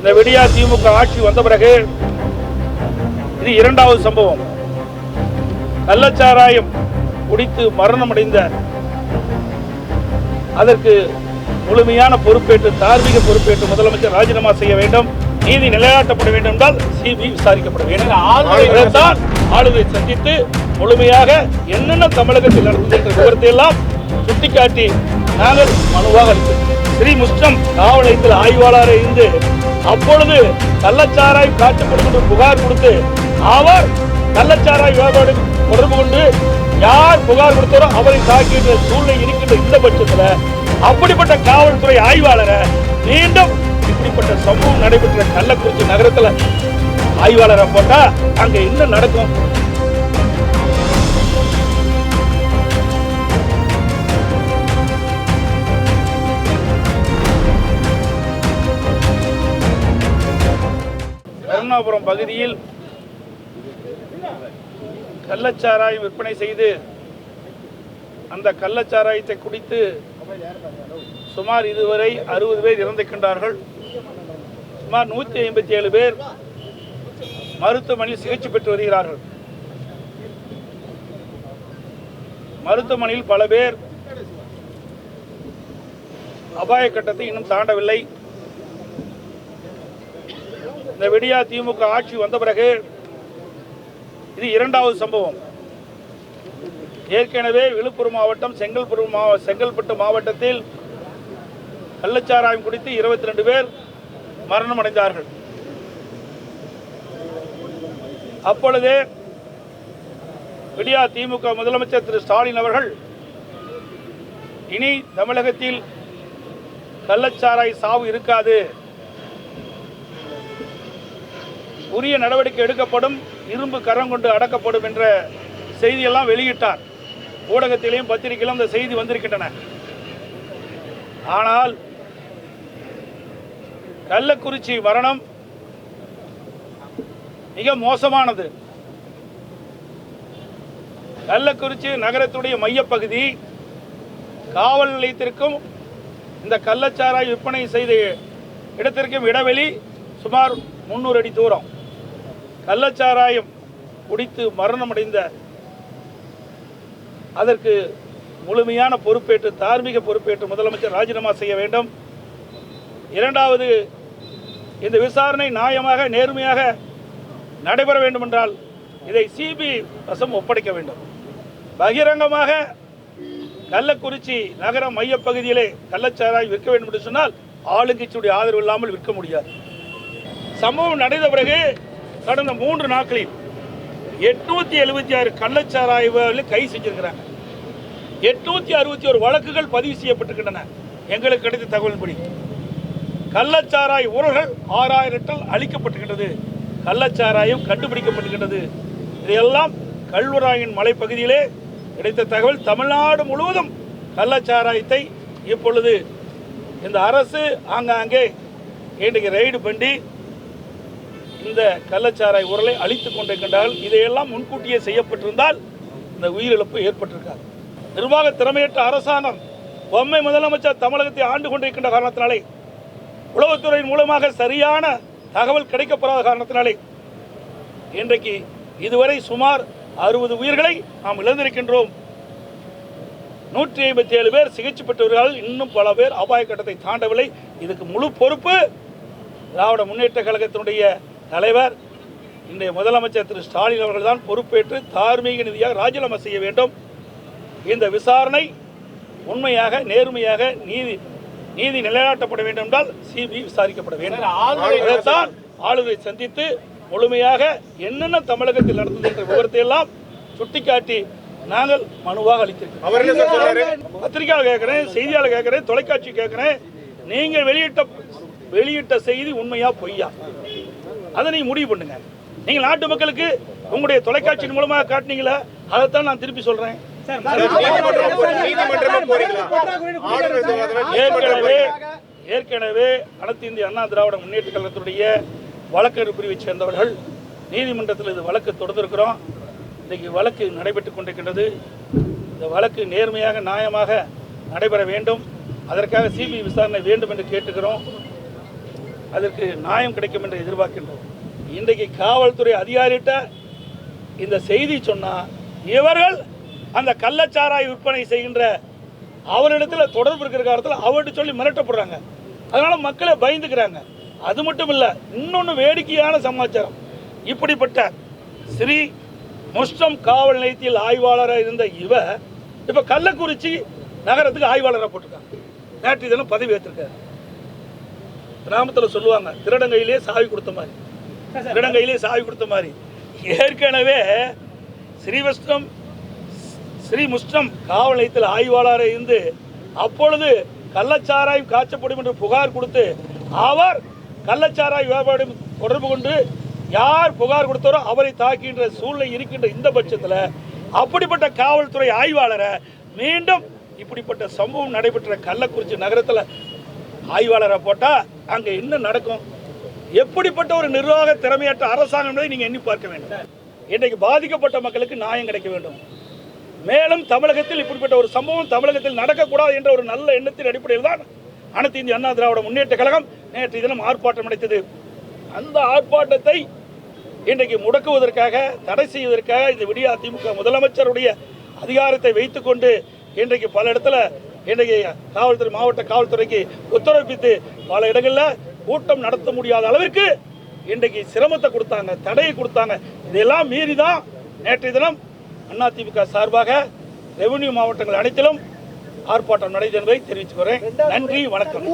இந்த விடியா திமுக ஆட்சி வந்த பிறகு இது இரண்டாவது சம்பவம். கள்ளச்சாராயம் குடித்து மரணமடைந்த அதற்கு முழுமையான பொறுப்பேற்று தார்மீக பொறுப்பேற்று முதலமைச்சர் ராஜினாமா செய்ய வேண்டும். நீதி நிலைநாட்டப்பட வேண்டும் என்றால் சிபி விசாரிக்கப்பட வேண்டும். ஆளுநரை சந்தித்து முழுமையாக என்னென்ன தமிழகத்தில் நடந்தது என்ற விவரத்தை எல்லாம் சுட்டிக்காட்டி நாங்கள் மனுவாக அளித்தோம். ஸ்ரீ முஸ்லம் காவல் நிலையத்தில் ஆய்வாளராக இருந்து அப்பொழுது கள்ளச்சாராய் காட்சிப்படுத்த புகார் கொடுத்து அவர் கள்ளச்சாராய் வியாபாரி தொடர்பு கொண்டு யார் புகார் கொடுத்தாரோ அவரை தாக்கிய சூழ்நிலை இருக்கின்ற இந்த பட்சத்தில் அப்படிப்பட்ட காவல்துறை ஆய்வாளரை மீண்டும் இப்படிப்பட்ட சம்பவம் நடைபெற்ற கள்ளக்குறிச்சி நகரத்துல ஆய்வாளரை போட்டா அங்க என்ன நடக்கும்? கருணாபுரம் பகுதியில் கள்ளச்சாராயம் விற்பனை செய்து அந்த கள்ளச்சாராயத்தை குடித்து சுமார் இதுவரை அறுபது பேர் இறந்திருக்கின்றார்கள். சுமார் நூற்றி ஐம்பத்தி ஏழு பேர் மருத்துவமனையில் சிகிச்சை பெற்று வருகிறார்கள். மருத்துவமனையில் பல பேர் அபாய கட்டத்தை இன்னும் தாண்டவில்லை. இந்த விடியா திமுக ஆட்சி வந்த பிறகு இது இரண்டாவது சம்பவம். ஏற்கனவே விழுப்புரம் மாவட்டம் செங்கல்புரம் மாவ செங்கல்பட்டு மாவட்டத்தில் கள்ளச்சாராயம் குடித்து இருபத்தி ரெண்டு பேர் மரணம் அடைந்தார்கள் அப்பொழுதே விடியா திமுக முதலமைச்சர் திரு. ஸ்டாலின் அவர்கள் இனி தமிழகத்தில் கள்ளச்சாராய் சாவு இருக்காது. உரிய நடவடிக்கை எடுக்கப்படும் இரும்பு கரம் கொண்டு அடக்கப்படும் என்ற செய்தியெல்லாம் வெளியிட்டார். ஊடகத்திலையும் பத்திரிகையிலும் அந்த செய்தி வந்திருக்கின்றன. ஆனால் கள்ளக்குறிச்சி மரணம் மிக மோசமானது. கள்ளக்குறிச்சி நகரத்துடைய மையப்பகுதி காவல் நிலையத்திற்கும் இந்த கள்ளச்சாராய் விற்பனை செய்த இடத்திற்கும் இடைவெளி சுமார் முன்னூறு அடி தூரம். கள்ளச்சாராயம் குடித்து மரணமடைந்த அதற்கு முழுமையான பொறுப்பேற்று தார்மீக பொறுப்பேற்று முதலமைச்சர் ராஜினாமா செய்ய வேண்டும். இரண்டாவது இந்த விசாரணை நியாயமாக நேர்மையாக நடைபெற வேண்டும் என்றால் இதை சிபி வசம் ஒப்படைக்க வேண்டும். பகிரங்கமாக கள்ளக்குறிச்சி நகர மையப்பகுதியிலே கள்ளச்சாராய் விற்க வேண்டும் என்று சொன்னால் ஆளுங்கட்சியுடைய ஆதரவு இல்லாமல் விற்க முடியாது. சம்பவம் நடந்த பிறகு கடந்த மூன்று நாட்களில் எட்நூத்தி எழுபத்தி ஆறு கள்ளச்சாராய்வுகளை கை செஞ்சிருக்கிறாங்க. எட்நூத்தி அறுபத்தி ஒரு வழக்குகள் பதிவு செய்யப்பட்டிருக்கின்றன. எங்களுக்கு கிடைத்த தகவல்படி கள்ளச்சாராய் ஊழல்கள் ஆறாயிரம் டன் அளிக்கப்பட்டிருக்கின்றது கள்ளச்சாராயம் கண்டுபிடிக்கப்பட்டுகின்றது இதையெல்லாம் கல்வராயின் மலைப்பகுதியிலே கிடைத்த தகவல். தமிழ்நாடு முழுவதும் கள்ளச்சாராயத்தை இப்பொழுது இந்த அரசு ஆங்காங்கே இன்றைக்கு ரெய்டு பண்ணி இந்த கள்ளச்சாராய் உரலை அழித்துக் கொண்டிருக்கின்றார்கள். இதையெல்லாம் முன்கூட்டியே செய்யப்பட்டிருந்தால் இந்த உயிரிழப்பு ஏற்பட்டிருக்காது. நிர்வாக திறமையற்ற அரசாங்கம் பொம்மை முதலமைச்சர் தமிழகத்தை ஆண்டு கொண்டிருக்கின்ற காரணத்தினாலே உளவுத்துறையின் மூலமாக சரியான தகவல் கிடைக்கப்படாத காரணத்தினாலே இன்றைக்கு இதுவரை சுமார் அறுபது உயிர்களை நாம் இழந்திருக்கின்றோம். நூற்றி ஐம்பத்தி ஏழு பேர் சிகிச்சை பெற்றவர்கள் இன்னும் பல பேர் அபாய கட்டத்தை தாண்டவில்லை. இதுக்கு முழு பொறுப்பு திராவிட முன்னேற்ற கழகத்தினுடைய தலைவர் இன்றைய முதலமைச்சர் திரு ஸ்டாலின் அவர்கள் தான் பொறுப்பேற்று தார்மீக நிதியாக ராஜினாமா செய்ய வேண்டும். இந்த விசாரணை உண்மையாக நேர்மையாக நீதி நீதி நிலைநாட்டப்பட வேண்டும் என்றால் சிபி விசாரிக்கப்பட வேண்டும். இதைத்தான் ஆளுநரை சந்தித்து முழுமையாக என்னென்ன தமிழகத்தில் நடந்தது என்ற விவரத்தை எல்லாம் சுட்டிக்காட்டி நாங்கள் மனுவாக அளித்திருக்கிறோம். பத்திரிகையாளர் கேட்குறேன் செய்தியாளர் கேட்குறேன் தொலைக்காட்சி கேட்குறேன். நீங்கள் வெளியிட்ட வெளியிட்ட செய்தி உண்மையா பொய்யா? அதை நீங்க முடிவு பண்ணுங்க. நீங்கள் நாட்டு மக்களுக்கு உங்களுடைய தொலைக்காட்சியின் மூலமாக காட்டினீங்களா? அதைத்தான் நான் திருப்பி சொல்லாதவன் ஏற்கனவே ஏற்கனவே அனைத்து இந்திய அண்ணா திராவிட முன்னேற்ற கழகத்துடைய வழக்கறிஞர் பிரிவைச் சேர்ந்தவர்கள் நீதிமன்றத்தில் இது வழக்கு தொடர்ந்திருக்கிறோம். இன்றைக்கு வழக்கு நடைபெற்றுக் கொண்டிருக்கின்றது. இந்த வழக்கு நேர்மையாக நியாயமாக நடைபெற வேண்டும். அதற்காக சிபிஐ விசாரணை வேண்டும் என்று கேட்டுக்கிறோம். அதற்கு நியாயம் கிடைக்கும் என்று எதிர்பார்க்கின்றோம். இன்றைக்கு காவல்துறை அதிகாரிகிட்ட இந்த செய்தி சொன்னால் இவர்கள் அந்த கள்ளச்சாராய் விற்பனை செய்கின்ற அவரிடத்தில் தொடர்பு இருக்கிற காலத்தில் அவர்கிட்ட சொல்லி மிரட்டப்படுறாங்க. அதனால் மக்களை பயந்துக்கிறாங்க. அது மட்டும் இல்லை இன்னொன்று வேடிக்கையான சமாச்சாரம். இப்படிப்பட்ட ஸ்ரீ முஸ்டம் காவல் நிலையத்தில் ஆய்வாளராக இருந்த இவ இப்போ கள்ளக்குறிச்சி நகரத்துக்கு ஆய்வாளராக போட்டிருக்காங்க. நேற்று தினம் பதவி ஏற்றிருக்காரு கிராமத்தில் சொல்லுவாங்க திருடங்கையிலே சாவி கொடுத்த மாதிரி. திருடங்கையிலே சாவி கொடுத்த மாதிரி. ஏற்கனவே ஸ்ரீவஸ்டம் ஸ்ரீ முஸ்டம் காவல் நிலையத்தில் ஆய்வாளராக இருந்து அப்பொழுது கள்ளச்சாராயம் காய்ச்சப்படும் என்று புகார் கொடுத்து அவர் கள்ளச்சாராய் வியாபாரம் தொடர்பு கொண்டு யார் புகார் கொடுத்தாரோ அவரை தாக்கின்ற சூழ்நிலை இருக்கின்ற இந்த பட்சத்தில் அப்படிப்பட்ட காவல்துறை ஆய்வாளரை மீண்டும் இப்படிப்பட்ட சம்பவம் நடைபெற்ற கள்ளக்குறிச்சி நகரத்தில் ஆய்வாளரை போட்டால் அங்கே என்ன நடக்கும்? எப்படிப்பட்ட ஒரு நிர்வாக திறமையற்ற அரசாங்கம் என்பதை நீங்கள் எண்ணி பார்க்க வேண்டும். இன்றைக்கு பாதிக்கப்பட்ட மக்களுக்கு நியாயம் கிடைக்க வேண்டும். மேலும் தமிழகத்தில் இப்படிப்பட்ட ஒரு சம்பவம் தமிழகத்தில் நடக்கக்கூடாது என்ற ஒரு நல்ல எண்ணத்தின் அடிப்படையில் தான் அனைத்து இந்திய அண்ணா திராவிட முன்னேற்ற கழகம் நேற்று தினம் ஆர்ப்பாட்டம் அடைத்தது. அந்த ஆர்ப்பாட்டத்தை இன்றைக்கு முடக்குவதற்காக தடை செய்வதற்காக இந்த விடியா திமுக முதலமைச்சருடைய அதிகாரத்தை வைத்துக்கொண்டு இன்றைக்கு பல இடத்துல இன்றைக்கு காவல்துறை மாவட்ட காவல்துறைக்கு உத்தரவிட்டு பல இடங்களில் கூட்டம் நடத்த முடியாத அளவிற்கு இன்றைக்கு சிரமத்தை கொடுத்தாங்க தடையை கொடுத்தாங்க. இதெல்லாம் மீறி தான் நேற்றைய தினம் அதிமுக சார்பாக ரெவென்யூ மாவட்டங்கள் அனைத்திலும் ஆர்ப்பாட்டம் நடைபெறும் என்பதை தெரிவித்துக்கிறேன் நன்றி வணக்கம்.